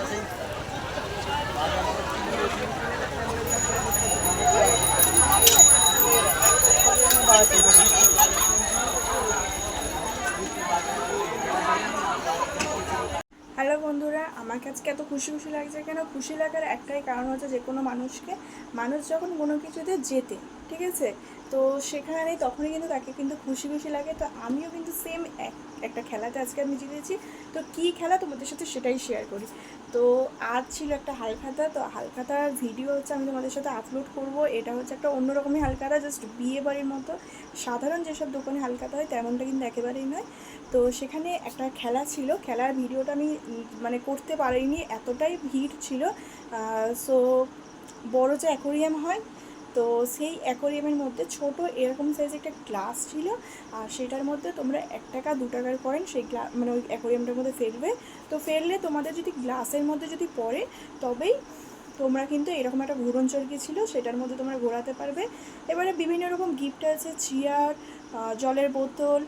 Hello বন্ধুরা, আমাকে আজকে এত খুশি খুশি লাগছে কেন? খুশি লাগার একটাই কারণ হচ্ছে যে কোনো মানুষকে, মানুষ যখন কোনো কিছুতে যেতে ঠিক আছে? তো সেখানে তখনই কিন্তু তাকে কিন্তু খুশি খুশি লাগে। তো আমিও কিন্তু সেম এক, একটা খেলাতে আজকে আমি জিতেছি। তো কী খেলা তোমাদের সাথে সেটাই শেয়ার করি। তো আজ ছিল একটা হালখাতা। তো হালখাতার ভিডিও হচ্ছে আমি তোমাদের সাথে আপলোড করব। এটা হচ্ছে একটা অন্যরকমই হালখাতা জাস্ট বিয়ে বাড়ির মতো। সাধারণ যেসব দোকানে হালখাতা হয়, তেমনটা কিন্তু একেবারেই নয়। তো সেখানে একটা খেলা ছিল। খেলার ভিডিওটা আমি মানে করতে পারিনি। এতটাই ভিড় ছিল। সো বড় যে অ্যাকোরিয়াম হয় তো সেই অ্যাকোরিয়ামের মধ্যে ছোট এরকম সাইজ একটা গ্লাস ছিল, আর সেটার মধ্যে তোমরা এক টাকা, দু টাকার কয়েন সেই গ্লা মানে ওই অ্যাকোরিয়ামটার মধ্যে ফেলবে। তো ফেললে তোমাদের যদি গ্লাসের মধ্যে যদি পড়ে, তবেই তোমরা কিন্তু এরকম একটা ঘুরন চরকি ছিল, সেটার মধ্যে তোমরা ঘোরাতে পারবে। এবারে বিভিন্ন রকম গিফট আছে, চেয়ার জলের বোতল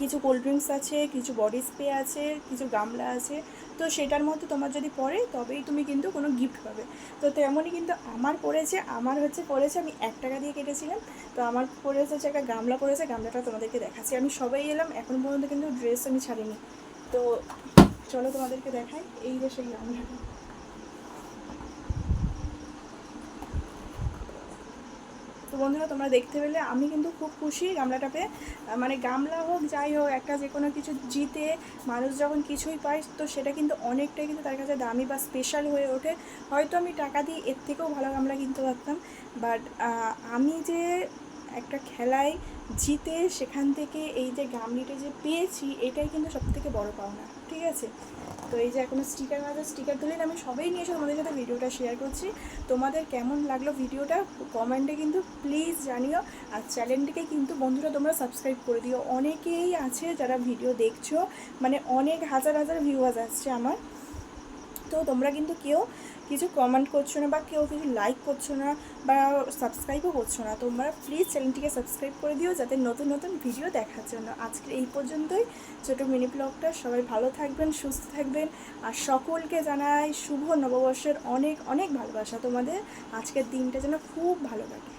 কিছু কোল্ড ড্রিঙ্কস আছে, কিছু বডি স্প্রে আছে, কিছু গামলা আছে। তো সেটার মধ্যে তোমার যদি পড়ে, তবেই তুমি কিন্তু কোনো গিফট পাবে। তো তেমনই কিন্তু আমার পড়েছে, আমার হচ্ছে পড়েছে, আমি এক টাকা দিয়ে কেটেছিলাম। তো আমার পড়েছে হচ্ছে একটা গামলা পড়েছে, গামলাটা তোমাদেরকে দেখাচ্ছি। আমি সবাই এলাম, এখন পর্যন্ত কিন্তু ড্রেস আমি ছাড়িনি। তো চলো তোমাদেরকে দেখাই, এই যে সেই গামলাটা। বন্ধুরা, তোমরা দেখতে পেলে, আমি কিন্তু খুব খুশি গামলাটা পেয়ে মানে গামলা হোক, যাই হোক, একটা যে কোনো কিছু জিতে মানুষ যখন কিছুই পায়, তো সেটা কিন্তু অনেকটাই কিন্তু তার কাছে দামি বা স্পেশাল হয়ে ওঠে। হয়তো আমি টাকা দিয়ে এর থেকেও ভালো গামলা কিনতে পারতাম বাট আমি যে একটা খেলায় জিতে সেখান থেকে এই যে গামলিটা যে পেয়েছি, এটাই কিন্তু সব থেকে বড়ো পাওনা, ঠিক আছে? তো এই যে এখনও স্টিকার আছে স্টিকার তুলে আমি সবাই নিয়ে এসে তোমাদের সাথে ভিডিওটা শেয়ার করছি। তোমাদের কেমন লাগল ভিডিওটা কমেন্টে কিন্তু প্লিজ জানিও, আর চ্যানেলটিকে কিন্তু বন্ধুরা তোমরা সাবস্ক্রাইব করে দিও। অনেকেই আছে যারা ভিডিও দেখছ মানে অনেক হাজার হাজার ভিউয়ার্স আসছে আমার। তো তোমরা কিন্তু কেউ কিছু কমেন্ট করছ না বা কেউ কিছু লাইক করছ না বা সাবস্ক্রাইবও করছ না, তোমরা প্লিজ চ্যানেলটিকে সাবস্ক্রাইব করে দিও যাতে নতুন নতুন ভিডিও দেখার জন্য। আজকে এই পর্যন্তই। ছোটো মিনি ব্লগটা সবাই ভালো থাকবেন, সুস্থ থাকবেন। আর সকলকে জানাই শুভ নববর্ষের অনেক অনেক ভালোবাসা। তোমাদের আজকের দিনটা যেন খুব ভালো কাটে।